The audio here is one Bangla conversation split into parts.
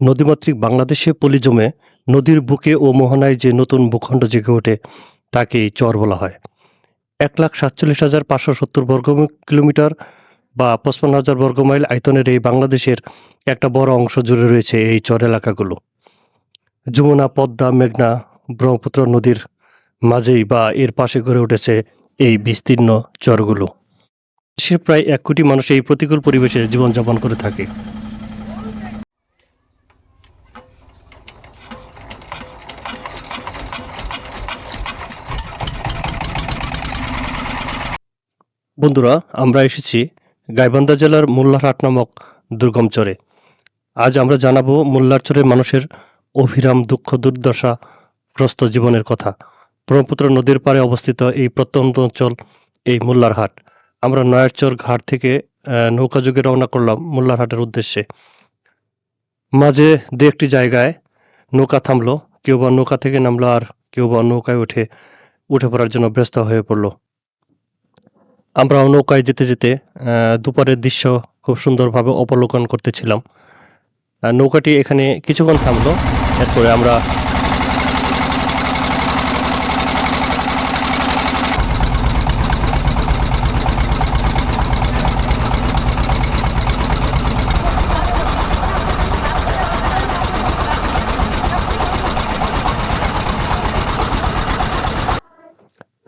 নদীমাতৃক বাংলাদেশে পলি জমে নদীর বুকে ও মোহনায় যে নতুন ভূখণ্ড জেগে ওঠে, তাকেই চর বলা হয়। এক লাখ সাতচল্লিশ হাজার পাঁচশো সত্তর বর্গ কিলোমিটার বা পঁচপান্ন হাজার বর্গমাইল আয়তনের এই বাংলাদেশের একটা বড় অংশ জুড়ে রয়েছে এই চর এলাকাগুলো। যমুনা, পদ্মা, মেঘনা, ব্রহ্মপুত্র নদীর মাঝেই বা এর পাশে গড়ে উঠেছে এই বিস্তীর্ণ চরগুলো। দেশের প্রায় এক কোটি মানুষ এই প্রতিকূল পরিবেশে জীবনযাপন করে থাকে। বন্ধুরা আমরা এসেছি গাইবান্ধা জেলার মোল্লারহাট নামক দুর্গম চরে। আজ আমরা জানাব মোল্লার চরের মানুষের অভিরাম দুঃখ দুর্দশা গ্রস্ত জীবনের কথা। ব্রহ্মপুত্র নদীর পাড়ে অবস্থিত এই প্রত্যন্ত অঞ্চল এই মোল্লারহাট। আমরা নয়ারচর ঘাট থেকে আহ, নৌকাযোগে রওনা করলাম মোল্লারহাটের উদ্দেশ্যে। মাঝে দু একটি জায়গায় নৌকা থামলো কেউ বা নৌকা থেকে নামলো আর কেউ বা নৌকায় উঠে উঠে পড়ার জন্য ব্যস্ত হয়ে পড়ল। আমরাও নৌকায় যেতে যেতে দুপারের দৃশ্য খুব সুন্দরভাবে অবলোকন করতেছিলাম। নৌকাটি এখানে কিছুক্ষণ থামলো, এরপরে আমরা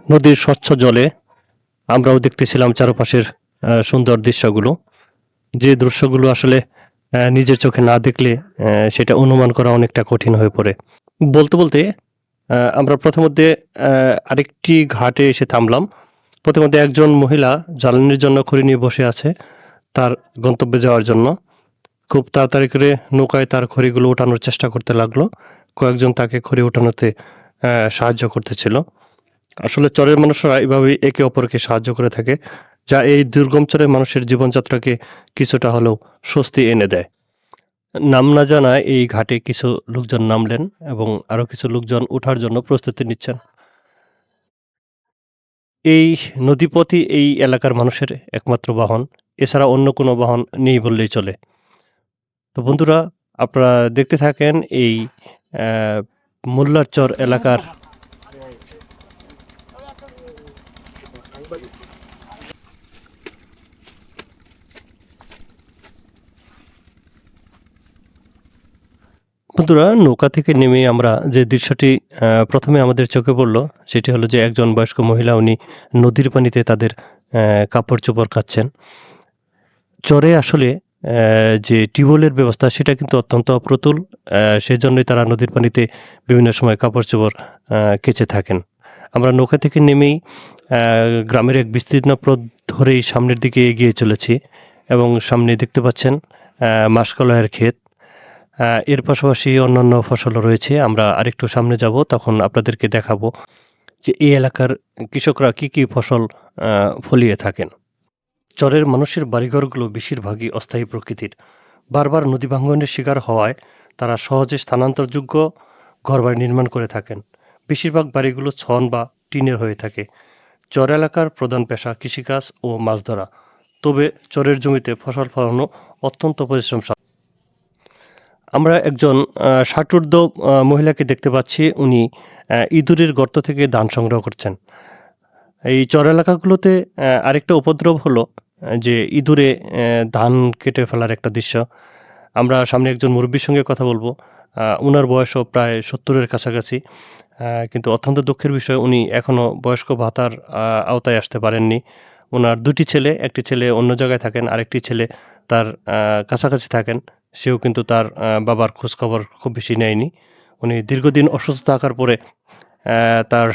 নদীর স্বচ্ছ জলে আমরাও দেখতেছিলাম চারপাশের সুন্দর দৃশ্যগুলো। যে দৃশ্যগুলো আসলে নিজের চোখে না দেখলে সেটা অনুমান করা অনেকটা কঠিন হয়ে পড়ে। বলতে বলতে আমরা প্রথমধ্যে আরেকটি ঘাটে এসে থামলাম। প্রথমধ্যে একজন মহিলা জ্বালানির জন্য খড়ি নিয়ে বসে আছে, তার গন্তব্যে যাওয়ার জন্য। খুব তাড়াতাড়ি করে নৌকায় তার খড়িগুলো ওঠানোর চেষ্টা করতে লাগল। কয়েকজন তাকে খড়ি ওঠানোতে সাহায্য করতেছিল। আসলে চরের মানুষরা এভাবে একে অপরকে সাহায্য করে থাকে, যা এই দুর্গম চরের মানুষের জীবনযাত্রাকে কিছুটা হলেও স্বস্তি এনে দেয়। নাম না জানা এই ঘাটে কিছু লোকজন নামলেন এবং আরও কিছু লোকজন ওঠার জন্য প্রস্তুতি নিচ্ছেন। এই নদীপথই এই এলাকার মানুষের একমাত্র বাহন, এছাড়া অন্য কোনো বাহন নেই বললেই চলে। তো বন্ধুরা, আপনারা দেখতে থাকেন এই মোল্লার চর এলাকার বন্ধুরা নৌকা থেকে নেমে আমরা যে দৃশ্যটি প্রথমে আমাদের চোখে পড়ল সেটি হলো যে একজন বয়স্ক মহিলা উনি নদীর পানিতে তাদের কাপড় চোপড় কাচ্ছেন। চরে আসলে যে টিউবওয়েলের ব্যবস্থা সেটা কিন্তু অত্যন্ত অপ্রতুল সেজন্যই তারা নদীর পানিতে বিভিন্ন সময় কাপড় চোপড় কেচে থাকেন। আমরা নৌকা থেকে নেমেই গ্রামের এক বিস্তীর্ণ পথ ধরেই সামনের দিকে এগিয়ে চলেছি এবং সামনে দেখতে পাচ্ছেন আহ, ক্ষেত। এর পাশাপাশি অন্যান্য ফসলও রয়েছে। আমরা আরেকটু সামনে যাব, তখন আপনাদেরকে দেখাবো যে এই এলাকার কৃষকরা কি কি ফসল ফলিয়ে থাকেন। চরের মানুষের বাড়িঘরগুলো বেশিরভাগই অস্থায়ী প্রকৃতির। বারবার নদী ভাঙ্গনের শিকার হওয়ায় তারা সহজে স্থানান্তরযোগ্য ঘরবাড়ি নির্মাণ করে থাকেন। বেশিরভাগ বাড়িগুলো ছন বা টিনের হয়ে থাকে। চর এলাকার প্রধান পেশা কৃষিকাজ ও মাছ ধরা। তবে চরের জমিতে ফসল ফলানো অত্যন্ত পরিশ্রম। আমরা একজন ষাটোর্ধ মহিলাকে দেখতে পাচ্ছি। উনি ইঁদুরের গর্ত থেকে ধান সংগ্রহ করছেন। এই চর এলাকাগুলোতে আরেকটা উপদ্রব হলো যে ইঁদুরে ধান কেটে ফেলার একটা দৃশ্য। আমরা সামনে একজন মুরব্বীর সঙ্গে কথা বলব। ওনার বয়সও প্রায় সত্তরের কাছাকাছি। কিন্তু অত্যন্ত দুঃখের বিষয়, উনি এখনও বয়স্ক ভাতার আওতায় আসতে পারেননি। ওনার দুটি ছেলে, একটি ছেলে অন্য জায়গায় থাকেন, আরেকটি ছেলে তার কাছাকাছি থাকেন। সেও কিন্তু তার বাবার খোঁজখবর খুব বেশি নেয়নি। উনি দীর্ঘদিন অসুস্থ থাকার পরে তার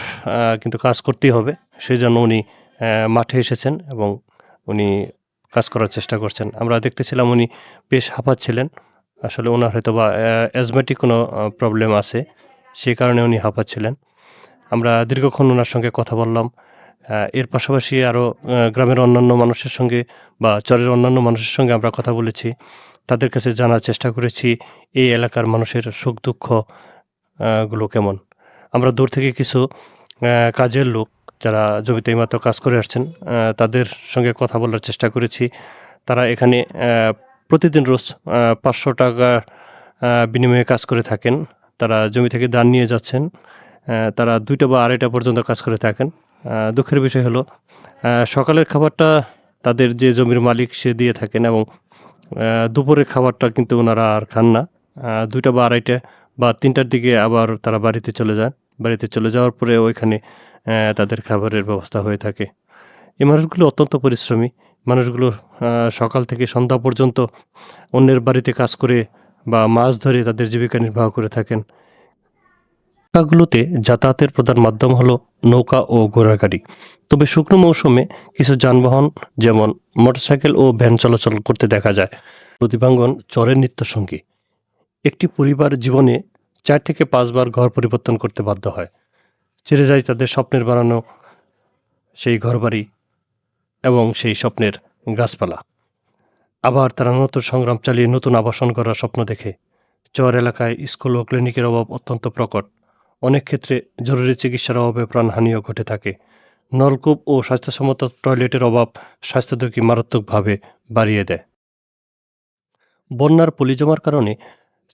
কিন্তু কাজ করতেই হবে। সেই জন্য উনি মাঠে এসেছেন এবং উনি কাজ করার চেষ্টা করছেন। আমরা দেখতেছিলাম উনি বেশ হাঁপাচ্ছিলেন। আসলে ওনার হয়তো বা অ্যাজমেটিক কোনো প্রবলেম আছে। সেই কারণে উনি হাঁপাচ্ছিলেন। আমরা দীর্ঘক্ষণ ওনার সঙ্গে কথা বললাম। এর পাশাপাশি আরও গ্রামের অন্যান্য মানুষের সঙ্গে বা চরের অন্যান্য মানুষের সঙ্গে আমরা কথা বলেছি। তাদের কাছে জানার চেষ্টা করেছি, এই এলাকার মানুষের সুখ দুঃখগুলো কেমন। আমরা দূর থেকে কিছু কাজের লোক যারা জমিতে এইমাত্র কাজ করে আসছেন তাদের সঙ্গে কথা বলার চেষ্টা করেছি। তারা এখানে প্রতিদিন রোজ পাঁচশো টাকা বিনিময়ে কাজ করে থাকেন। তারা জমি থেকে দান নিয়ে যাচ্ছেন তারা দুইটা বা আড়াইটা পর্যন্ত কাজ করে থাকেন। দুঃখের বিষয় হলো সকালের খাবারটা তাদের যে জমির মালিক সে দিয়ে থাকেন এবং দুপুরের খাবারটা কিন্তু ওনারা আর খান না। দুইটা বা আড়াইটা বা তিনটার দিকে আবার তারা বাড়িতে চলে যান। বাড়িতে চলে যাওয়ার পরে ওইখানে তাদের খাবারের ব্যবস্থা হয়ে থাকে। এই মানুষগুলো অত্যন্ত পরিশ্রমী। মানুষগুলো সকাল থেকে সন্ধ্যা পর্যন্ত অন্যের বাড়িতে কাজ করে বা মাছ ধরে তাদের জীবিকা নির্বাহ করে থাকেন। নৌকাগুলোতে যাতায়াতের প্রধান মাধ্যম হলো নৌকা ও ঘোড়ার গাড়ি। তবে শুকনো মৌসুমে কিছু যানবাহন, যেমন মোটরসাইকেল ও ভ্যান চলাচল করতে দেখা যায়। প্রতিভাঙ্গন চরের নিত্যসঙ্গী। একটি পরিবার জীবনে চার থেকে পাঁচবার ঘর পরিবর্তন করতে বাধ্য হয়। ছেড়ে যায় তাদের স্বপ্নের বানানো সেই ঘরবাড়ি এবং সেই স্বপ্নের গাছপালা। আবার তারা নতুন সংগ্রাম চালিয়ে নতুন আবাসন করার স্বপ্ন দেখে। চর এলাকায় স্কুল ও ক্লিনিকের অভাব অত্যন্ত প্রকট। অনেক ক্ষেত্রে জরুরি চিকিৎসার অভাবে প্রাণহানিও ঘটে থাকে। নলকূপ ও স্বাস্থ্যসম্মত টয়লেটের অভাব স্বাস্থ্য ঝুঁকি মারাত্মকভাবে বাড়িয়ে দেয়। বন্যার পলি জমার কারণে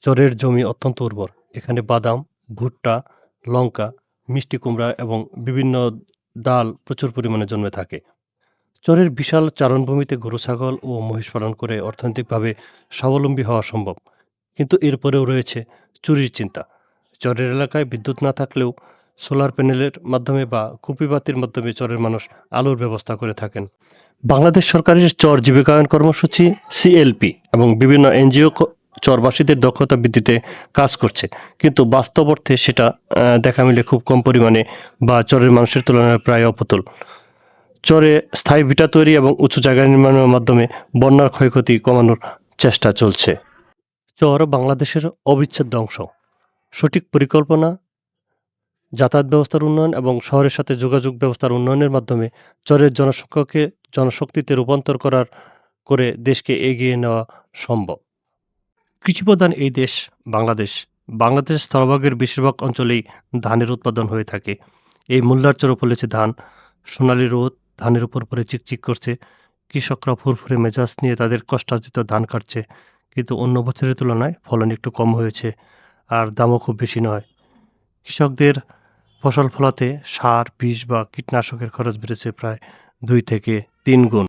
চরের জমি অত্যন্ত উর্বর। এখানে বাদাম, ভুট্টা, লঙ্কা, মিষ্টি কুমড়া এবং বিভিন্ন ডাল প্রচুর পরিমাণে জন্মে থাকে। চরের বিশাল চারণভূমিতে গরু, ছাগল ও মহিষ পালন করে অর্থনৈতিকভাবে স্বাবলম্বী হওয়া সম্ভব। কিন্তু এরপরেও রয়েছে চুরির চিন্তা। চরের এলাকায় বিদ্যুৎ না থাকলেও সোলার প্যানেলের মাধ্যমে বা কুপিবাতির মাধ্যমে চরের মানুষ আলোর ব্যবস্থা করে থাকেন। বাংলাদেশ সরকারের চর জীবিকায়ন কর্মসূচি সিএলপি এবং বিভিন্ন এনজিও চরবাসীদের দক্ষতা বৃদ্ধিতে কাজ করছে। কিন্তু বাস্তব অর্থে সেটা দেখা মিলে খুব কম পরিমাণে বা চরের মানুষের তুলনায় প্রায় অপতুল। চরে স্থায়ী ভিটা তৈরি এবং উঁচু জায়গা নির্মাণের মাধ্যমে বন্যার ক্ষয়ক্ষতি কমানোর চেষ্টা চলছে। চর বাংলাদেশের অবিচ্ছেদ্য অংশ। সঠিক পরিকল্পনা, যাতায়াত ব্যবস্থার উন্নয়ন এবং শহরের সাথে যোগাযোগ ব্যবস্থার উন্নয়নের মাধ্যমে চরের জনসংখ্যাকে, জনশক্তিতে রূপান্তর করার করে দেশকে এগিয়ে নেওয়া সম্ভব। কৃষিপ্রধান এই দেশ, বাংলাদেশ। বাংলাদেশ স্থলভাগের বেশিরভাগ অঞ্চলেই ধানের উৎপাদন হয়ে থাকে। এই মূল্যার চরে ফলেছে ধান। সোনালি রোদ ধানের উপর পরে চিকচিক করছে। কৃষকরা ফুরফুরে মেজাজ নিয়ে তাদের কষ্টার্জিত ধান কাটছে। কিন্তু অন্য বছরের তুলনায় ফলন একটু কম হয়েছে। আর দামও খুব বেশি নয়। কৃষকদের ফসল ফলাতে সার, বিষ বা কীটনাশকের খরচ বেড়েছে প্রায় দুই থেকে তিন গুণ।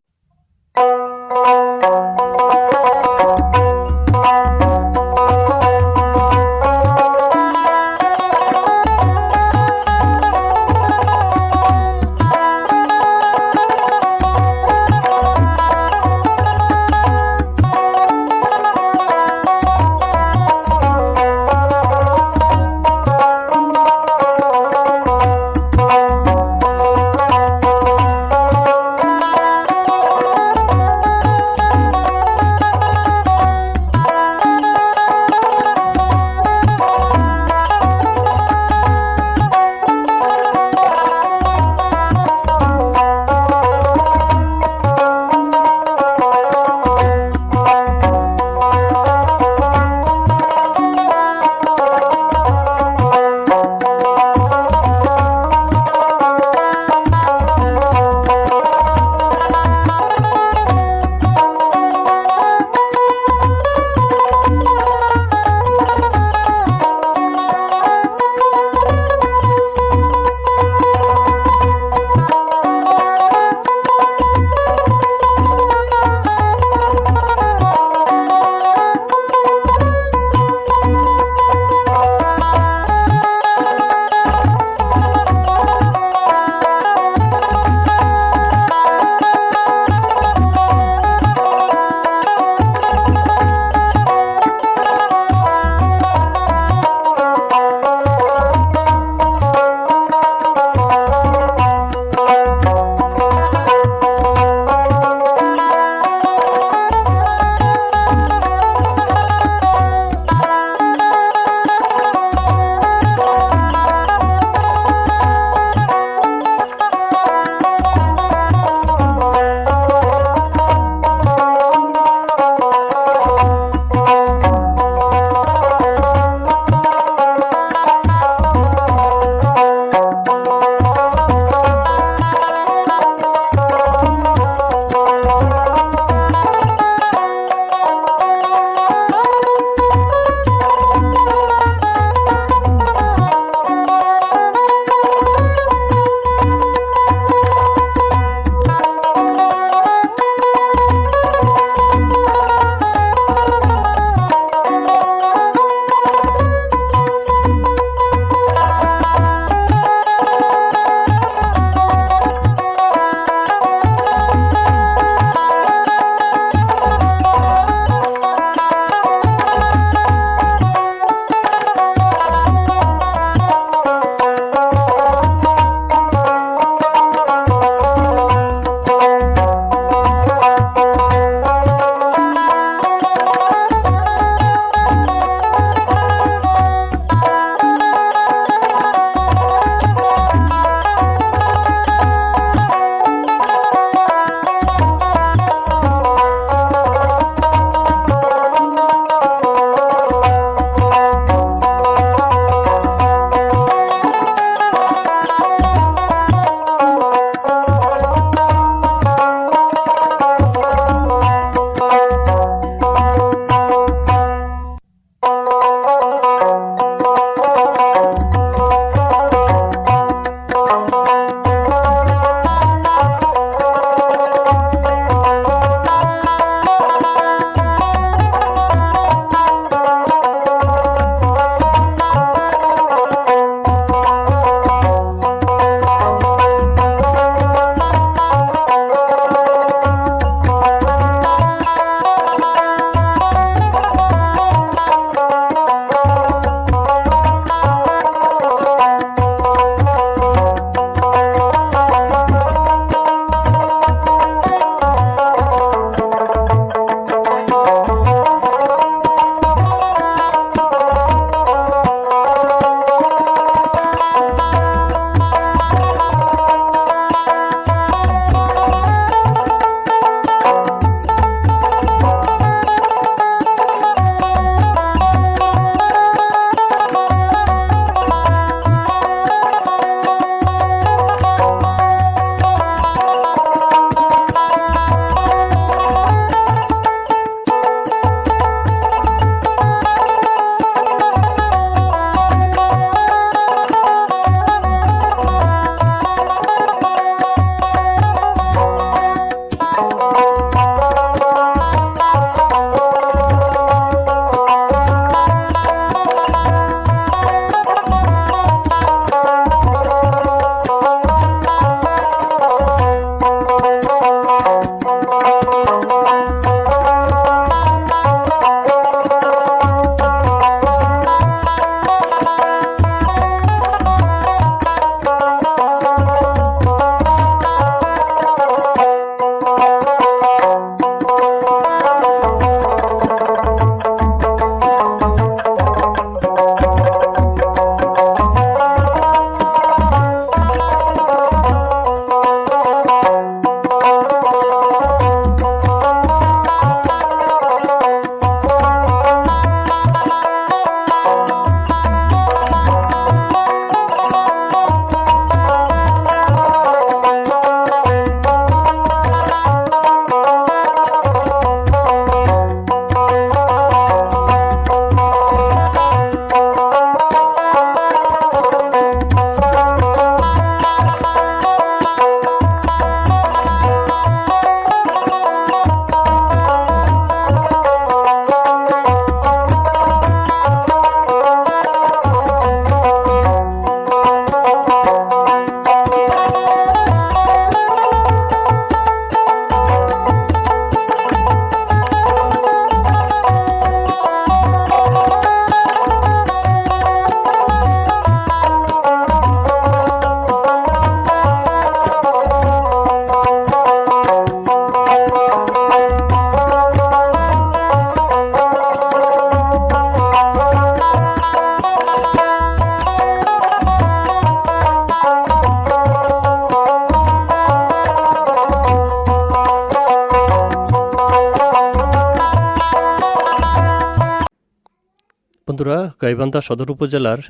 বন্ধুরা, গাইবান্ধা সদর উপজেলার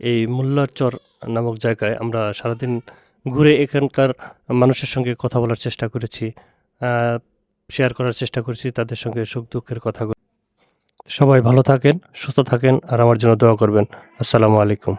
এই মোল্লারচর নামক জায়গায় আমরা সারাদিন ঘুরে এখানকার মানুষের সঙ্গে কথা বলার চেষ্টা করেছি শেয়ার করার চেষ্টা করেছি, তাদের সঙ্গে সুখ দুঃখের কথাগুলো। সবাই ভালো থাকেন, সুস্থ থাকেন, আর আমার জন্য দোয়া করবেন। আসসালামু আলাইকুম।